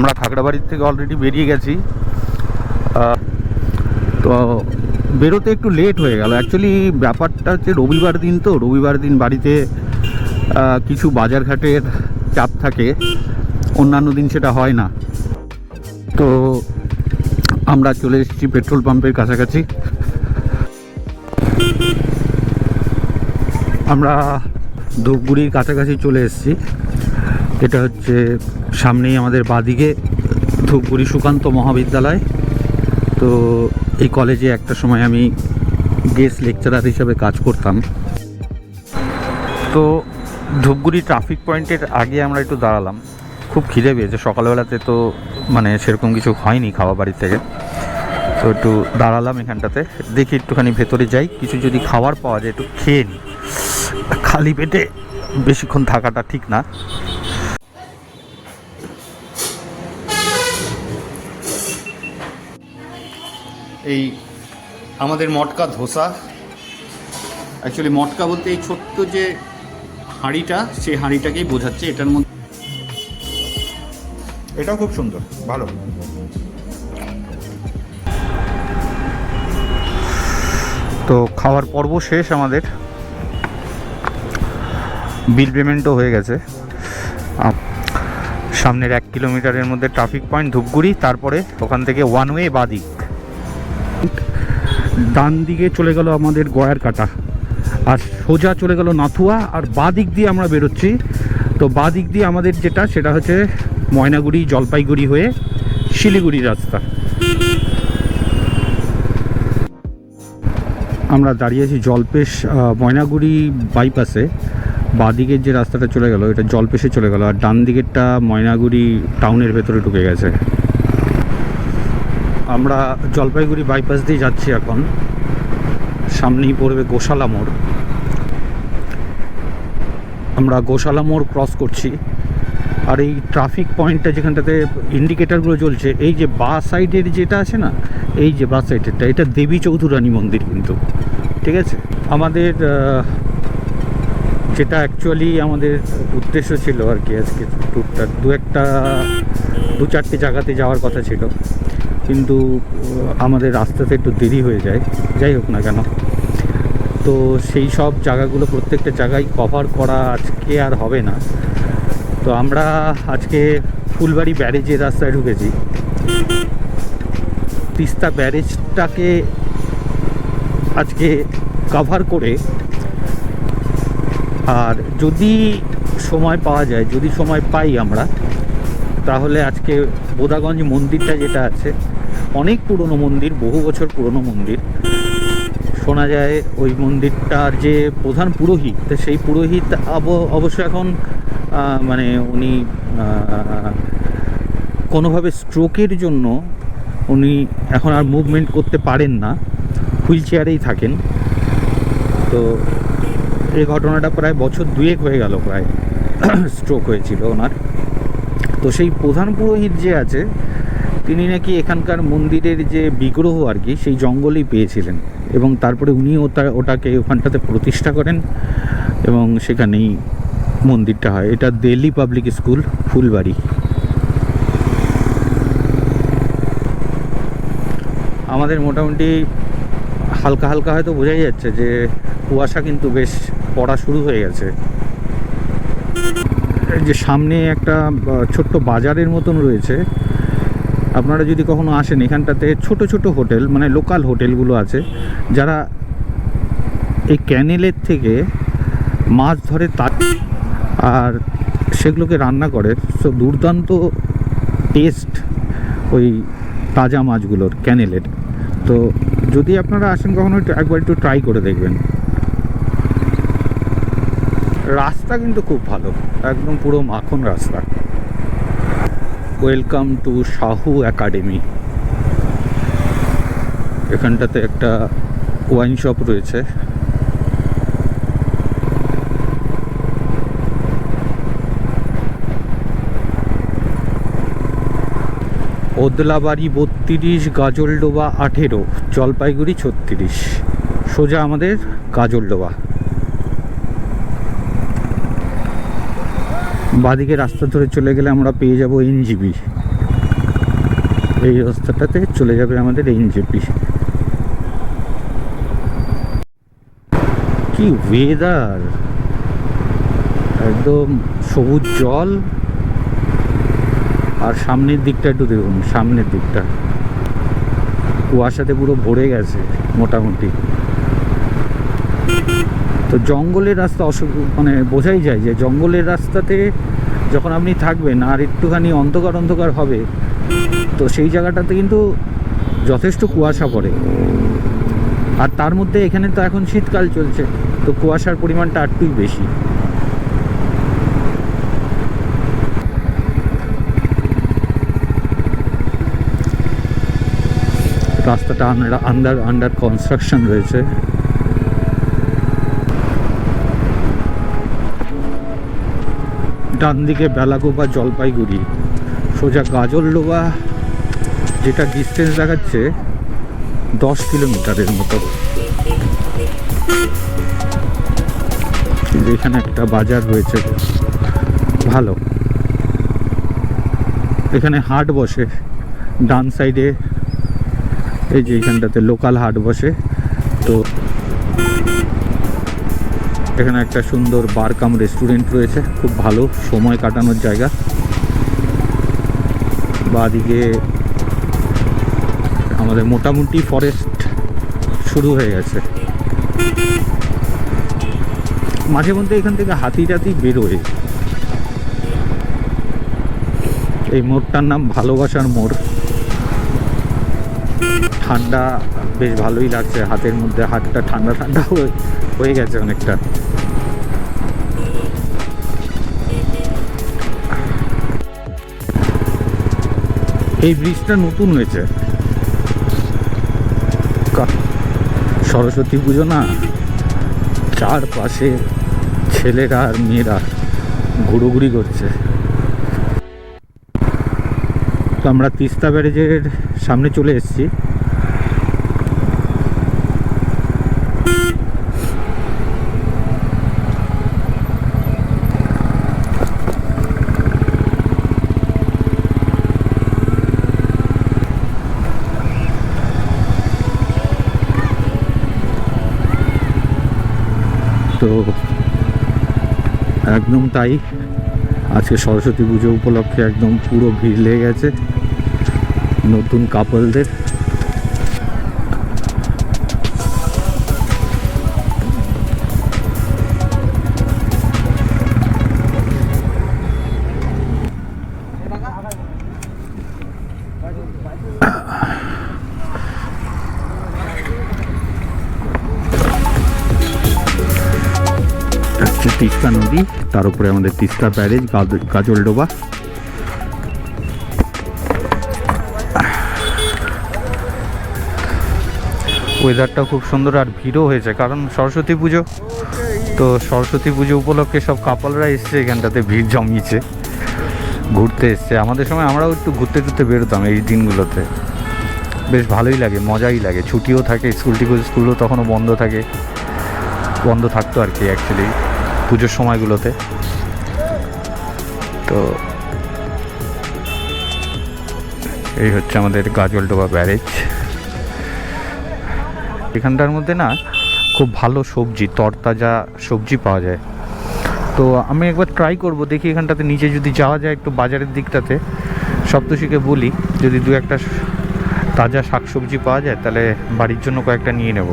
আমরা খাগড়াবাড়ির থেকে অলরেডি বেরিয়ে গেছি। তো বেরোতে একটু লেট হয়ে গেল। অ্যাকচুয়ালি ব্যাপারটা হচ্ছে রবিবার দিন তো, রবিবার দিন বাড়িতে কিছু বাজারঘাটের চাপ থাকে। অন্যান্য দিন সেটা হয় না। তো আমরা চলে এসেছি পেট্রোল পাম্পের কাছাকাছি। আমরা ধূপগুড়ির কাছাকাছি চলে এসেছি। এটা হচ্ছে সামনেই আমাদের বাদিকে ধূপগুড়ি সুকান্ত মহাবিদ্যালয়। তো এই কলেজে একটা সময় আমি গেস্ট লেকচারার হিসাবে কাজ করতাম। তো ধূপগুড়ি ট্রাফিক পয়েন্টের আগে আমরা একটু দাঁড়ালাম। খুব খিদে পেয়েছে, সকালবেলাতে তো মানে সেরকম কিছু হয়নি খাওয়া বাড়ি থেকে। তো একটু দাঁড়ালাম এখানটাতে, দেখি একটুখানি ভেতরে যাই, কিছু যদি খাবার পাওয়া যায় একটু খেয়ে নিই। খালি পেটে বেশিক্ষণ থাকাটা ঠিক না। এই আমাদের মটকা ধোসা। অ্যাকচুয়ালি মটকা বলতে এই ছোট্ট যে হাঁড়িটা, সেই হাঁড়িটাকেই বোঝাচ্ছে। এটার মধ্যে এটাও খুব সুন্দর, ভালো। তো খাওয়ার পর্ব শেষ আমাদের। বিল পেমেন্টও হয়ে গেছে। সামনের এক কিলোমিটারের মধ্যে ট্রাফিক পয়েন্ট ধূপগুড়ি, তারপরে ওখান থেকে ওয়ান ওয়ে বাদিক ডান দিকে চলে গেল আমাদের গয়ার কাটা। আর সোজা চলে গেল নাথুয়া, আর বাদিক দিয়ে আমরা বেরোচ্ছি। তো বাদিক দিয়ে আমাদের যেটা, সেটা হচ্ছে ময়নাগুড়ি, জলপাইগুড়ি হয়ে শিলিগুড়ি রাস্তা। আমরা দাঁড়িয়ে আছি জলপেশ ময়নাগুড়ি বাইপাসে। বাঁদিকের যে রাস্তাটা চলে গেল, এটা জলপেশে চলে গেল, আর ডান দিকেরটা ময়নাগুড়ি টাউনের ভেতরে ঢুকে গেছে। আমরা জলপাইগুড়ি বাইপাস দিয়ে যাচ্ছি এখন। সামনেই পড়বে গোশালা মোড়। আমরা গোশালা মোড় ক্রস করছি। আর এই ট্রাফিক পয়েন্টটা যেখানটাতে ইন্ডিকেটারগুলো জ্বলছে, এই যে বা সাইডের যেটা আছে না, এই যে বা সাইডেরটা এটা দেবী চৌধুরানী মন্দির কিন্তু। ঠিক আছে? আমাদের যেটা অ্যাকচুয়ালি আমাদের উদ্দেশ্য ছিল আর কি আজকে ট্যুরটা দু একটা, দু চারটে জায়গাতে যাওয়ার কথা ছিল। কিন্তু আমাদের রাস্তাতে একটু দেরি হয়ে যায়। যাই হোক না কেন। তো সেই সব জায়গাগুলো, প্রত্যেকটা জায়গায় কভার করা আজকে আর হবে না। তো আমরা আজকে ফুলবাড়ি ব্যারেজের রাস্তায় ঢুকেছি। তিস্তা ব্যারেজটাকে আজকে কভার করে আর যদি সময় পাওয়া যায়, যদি সময় পাই আমরা, তাহলে আজকে বোদাগঞ্জ মন্দিরটা যেটা আছে অনেক পুরনো মন্দির, বহু বছর পুরনো মন্দির। শোনা যায় ওই মন্দিরটার যে প্রধান পুরোহিত সেই পুরোহিত অব- অবশ্য এখন মানে উনি কোনোভাবে স্ট্রোকের জন্য উনি এখন আর মুভমেন্ট করতে পারেন না, হুইল চেয়ারেই থাকেন। তো এই ঘটনাটা প্রায় বছর দুয়েক হয়ে গেল প্রায়, স্ট্রোক হয়েছিল ওনার। তো সেই প্রধান পুরোহিত যে আছে তিনি নাকি এখানকার মন্দিরের যে বিগ্রহ আর কি, সেই জঙ্গলেই পেয়েছিলেন। এবং তারপরে উনি ওটা ওটাকে ওখানটাতে প্রতিষ্ঠা করেন এবং সেখানেই মন্দিরটা হয়। এটা দিল্লি পাবলিক স্কুল, ফুলবাড়ি। আমাদের মোটামুটি হালকা হালকা হয়তো বোঝাই যাচ্ছে যে কুয়াশা কিন্তু বেশ পড়া শুরু হয়ে গেছে। যে সামনে একটা ছোট্ট বাজারের মতন রয়েছে। আপনারা যদি কখনো আসেন এখানটাতে ছোট ছোট হোটেল মানে লোকাল হোটেলগুলো আছে, যারা এই ক্যানেলের থেকে মাছ ধরে তার আর সেগুলোকে রান্না করে। সো দুর্দান্ত টেস্ট ওই তাজা মাছগুলোর ক্যানেলের। তো যদি আপনারা আসেন কখনো একবার একটু ট্রাই করে দেখবেন। রাস্তা কিন্তু খুব ভালো, একদম পুরো মাখন রাস্তা। ওয়েলকাম টু শাহু একাডেমি এখানটাতে একটা ওয়াইন শপ রয়েছে। ওদলাবাড়ি বত্রিশ, গাজলডোবা আঠেরো, জলপাইগুড়ি ছত্রিশ। সোজা আমাদের গাজলডোবা। বাদিকে রাস্তা ধরে চলে গেলে আমরা পেয়ে যাব এনজিপি। এই রাস্তাটাতে চলে যাবে আমাদের এনজেপি। কি ওয়েদার একদম সবুজ জল। আর সামনের দিকটা একটু দেখুন, সামনের দিকটা। কুয়াশাতে পুরো ভরে গেছে, মোটামুটি। তো জঙ্গলের রাস্তা অসু মানে বোঝাই যায় যে জঙ্গলের রাস্তাতে যখন আপনি থাকবেন আর একটুখানি অন্ধকার অন্ধকার হবে, তো সেই জায়গাটাতে কিন্তু যথেষ্ট কুয়াশা পড়ে। আর তার মধ্যে এখানে তো এখন শীতকাল চলছে, তো কুয়াশার পরিমাণটা একটুই বেশি। রাস্তাটা আন্ডার আন্ডার কনস্ট্রাকশন রয়েছে। ডান দিকে বেলাগোবা জলপাইগুড়ি। সোজা গাজলডোবা, যেটা ডিস্টেন্স দেখাচ্ছে, দশ কিলোমিটারের মতো। এখানে একটা বাজার রয়েছে ভালো। এখানে হাট বসে। ডান সাইডে এই যে এখানটাতে লোকাল হাট বসে। তো এখানে একটা সুন্দর বারকাম রেস্টুরেন্ট রয়েছে, খুব ভালো, সময় কাটানোর জায়গা। বাদিকে আমাদের মোটামুটি ফরেস্ট শুরু হয়ে গেছে। মাঝে মধ্যে এখান থেকে হাতি টাতি বেরোয়। এই মোড়টার নাম ভালোবাসার মোড়। ঠান্ডা বেশ ভালোই লাগছে, হাতের মধ্যে হাতটা ঠান্ডা ঠান্ডা হয়ে- গেছে অনেকটা। এই ব্রিজটা নতুন হয়েছে। সরস্বতী পুজো না? চারপাশে ছেলেরা আর মেয়েরা ঘুরোঘুরি করছে। তো আমরা তিস্তা ব্যারেজের সামনে চলে এসেছি। তো একদম তাই। আজকে সরস্বতী পুজো উপলক্ষে একদম পুরো ভিড় লেগে গেছে নতুন কাপলদের। হচ্ছে তিস্তা নদী, তার উপরে আমাদের তিস্তা ব্যারেজ, গাজ- গাজলডোবা। ওয়েদারটা খুব সুন্দর আর ভিড়ও হয়েছে, কারণ সরস্বতী পুজো। তো সরস্বতী পুজো উপলক্ষে সব কাপলরা এসছে, এখানটাতে ভিড় জমিয়েছে, ঘুরতে এসছে। আমাদের সময় আমরাও একটু ঘুরতে টুরতে বেরোতাম এই দিনগুলোতে। বেশ ভালোই লাগে, মজাই লাগে। ছুটিও থাকে স্কুল টিকুল স্কুলও তখনও বন্ধ থাকে। বন্ধ থাকতো আর কি অ্যাকচুয়ালি পুজোর সময়গুলোতে। তো এই হচ্ছে আমাদের গাজলডোবা ব্যারেজ। এখানটার মধ্যে না খুব ভালো সবজি, তরতাজা সবজি পাওয়া যায়। তো আমি একবার ট্রাই করব, দেখি এখানটাতে নিচে যদি যাওয়া যায় একটু বাজারের দিকটাতে। সপ্তশীকে বলি, যদি দু একটা তাজা শাকসবজি পাওয়া যায়, তাহলে বাড়ির জন্য কয়েকটা নিয়ে নেব।